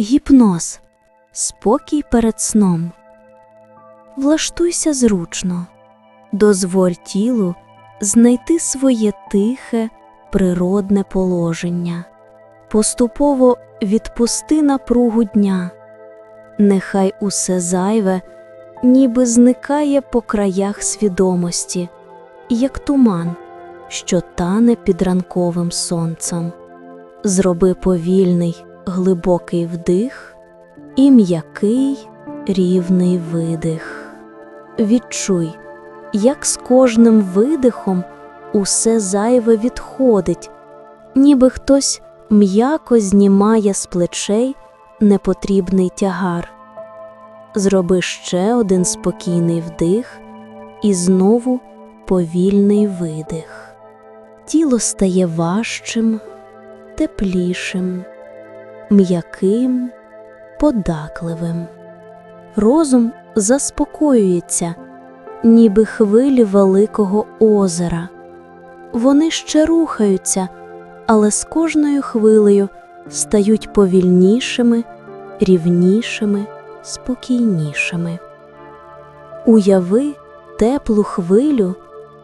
Гіпноз. Спокій перед сном. Влаштуйся зручно. Дозволь тілу знайти своє тихе, природне положення. Поступово відпусти напругу дня. Нехай усе зайве, ніби зникає по краях свідомості, як туман, що тане під ранковим сонцем. Зроби повільний, глибокий вдих і м'який, рівний видих. Відчуй, як з кожним видихом усе зайве відходить, ніби хтось м'яко знімає з плечей непотрібний тягар. Зроби ще один спокійний вдих і знову повільний видих. Тіло стає важчим, теплішим, м'яким, подакливим. Розум заспокоюється, ніби хвилі великого озера. Вони ще рухаються, але з кожною хвилею стають повільнішими, рівнішими, спокійнішими. Уяви теплу хвилю,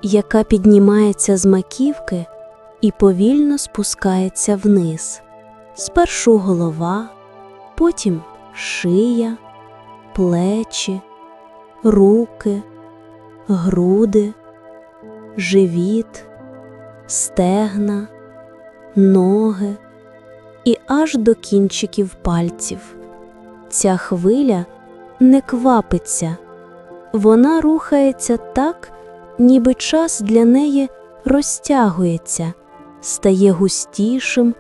яка піднімається з маківки і повільно спускається вниз. Спершу голова, потім шия, плечі, руки, груди, живіт, стегна, ноги і аж до кінчиків пальців. Ця хвиля не квапиться, вона рухається так, ніби час для неї розтягується, стає густішим,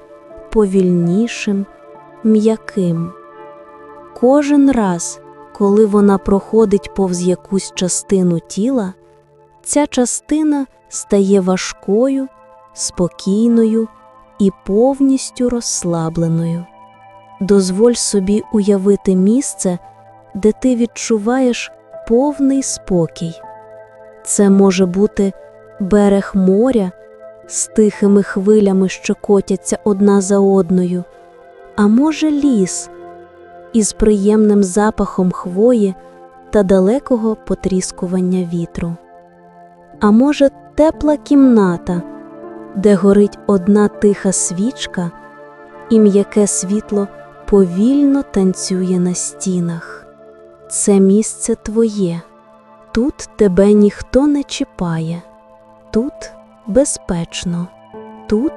повільнішим, м'яким. Кожен раз, коли вона проходить повз якусь частину тіла, ця частина стає важкою, спокійною і повністю розслабленою. Дозволь собі уявити місце, де ти відчуваєш повний спокій. Це може бути берег моря з тихими хвилями, що котяться одна за одною, а може ліс із приємним запахом хвої та далекого потріскування вітру. А може, тепла кімната, де горить одна тиха свічка, і м'яке світло повільно танцює на стінах. Це місце твоє, тут тебе ніхто не чіпає, тут безпечно, тут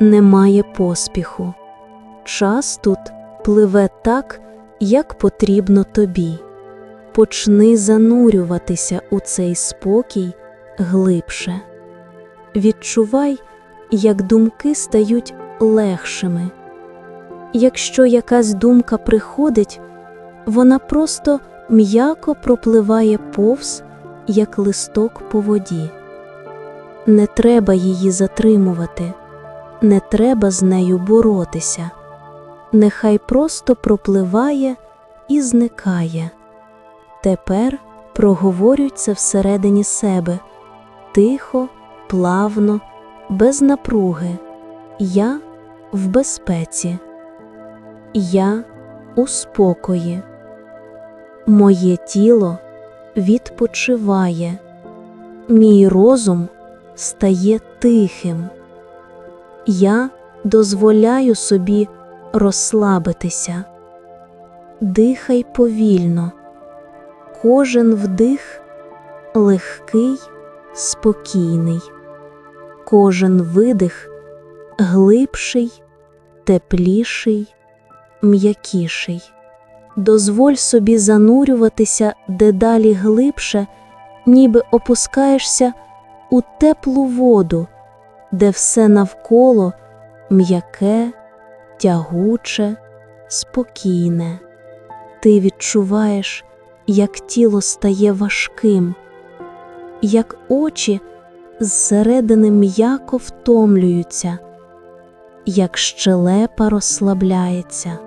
немає поспіху. Час тут пливе так, як потрібно тобі. Почни занурюватися у цей спокій глибше. Відчувай, як думки стають легшими. Якщо якась думка приходить, вона просто м'яко пропливає повз, як листок по воді. Не треба її затримувати, не треба з нею боротися. Нехай просто пропливає і зникає. Тепер проговорюй це всередині себе тихо, плавно, без напруги. Я в безпеці. Я у спокої. Моє тіло відпочиває, мій розум стає тихим. Я дозволяю собі розслабитися. Дихай повільно, кожен вдих легкий, спокійний, кожен видих глибший, тепліший, м'якіший. Дозволь собі занурюватися дедалі глибше, ніби опускаєшся у теплу воду, де все навколо м'яке, тягуче, спокійне. Ти відчуваєш, як тіло стає важким, як очі зсередини м'яко втомлюються, як щелепа розслабляється,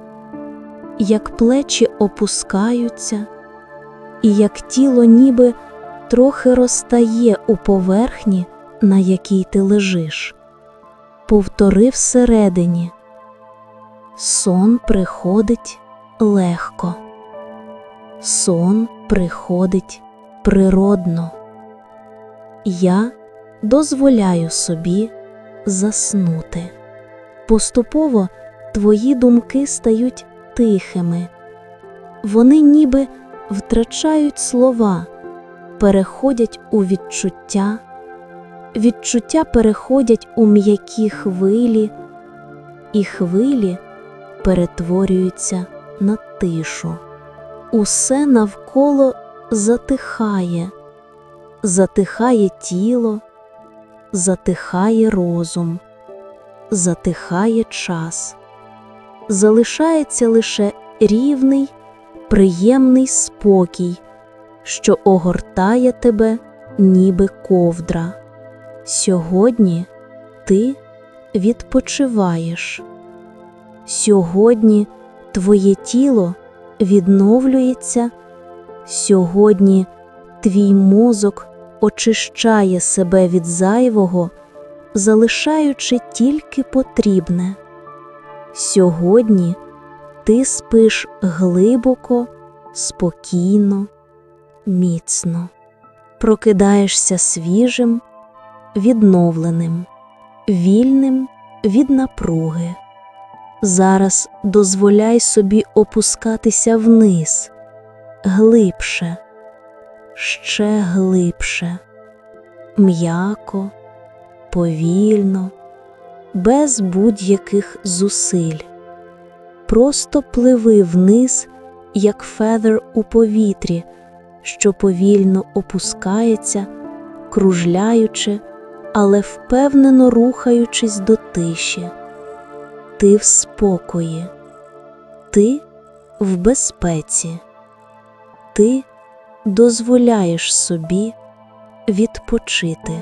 як плечі опускаються, і як тіло ніби трохи розтає у поверхні, на якій ти лежиш. Повтори всередині. Сон приходить легко. Сон приходить природно. Я дозволяю собі заснути. Поступово твої думки стають тихими. Вони ніби втрачають слова, переходять у відчуття, відчуття переходять у м'які хвилі, і хвилі перетворюються на тишу. Усе навколо затихає, затихає тіло, затихає розум, затихає час, залишається лише рівний, приємний спокій, що огортає тебе, ніби ковдра. Сьогодні ти відпочиваєш. Сьогодні твоє тіло відновлюється. Сьогодні твій мозок очищає себе від зайвого, залишаючи тільки потрібне. Сьогодні ти спиш глибоко, спокійно, міцно, прокидаєшся свіжим, відновленим, вільним від напруги. Зараз дозволяй собі опускатися вниз, глибше, ще глибше, м'яко, повільно, без будь-яких зусиль. Просто пливи вниз, як федер у повітрі, що повільно опускається, кружляючи, але впевнено рухаючись до тиші. Ти в спокої, ти в безпеці, ти дозволяєш собі відпочити,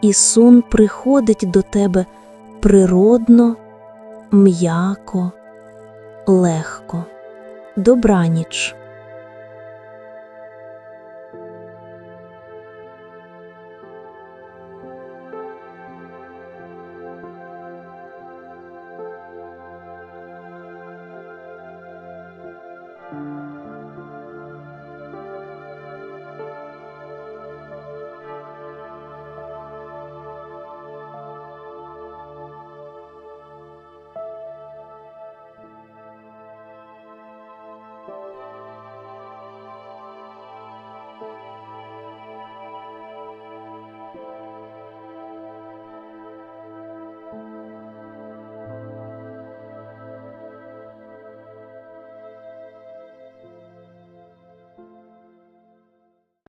і сон приходить до тебе природно, м'яко, легко. Добраніч.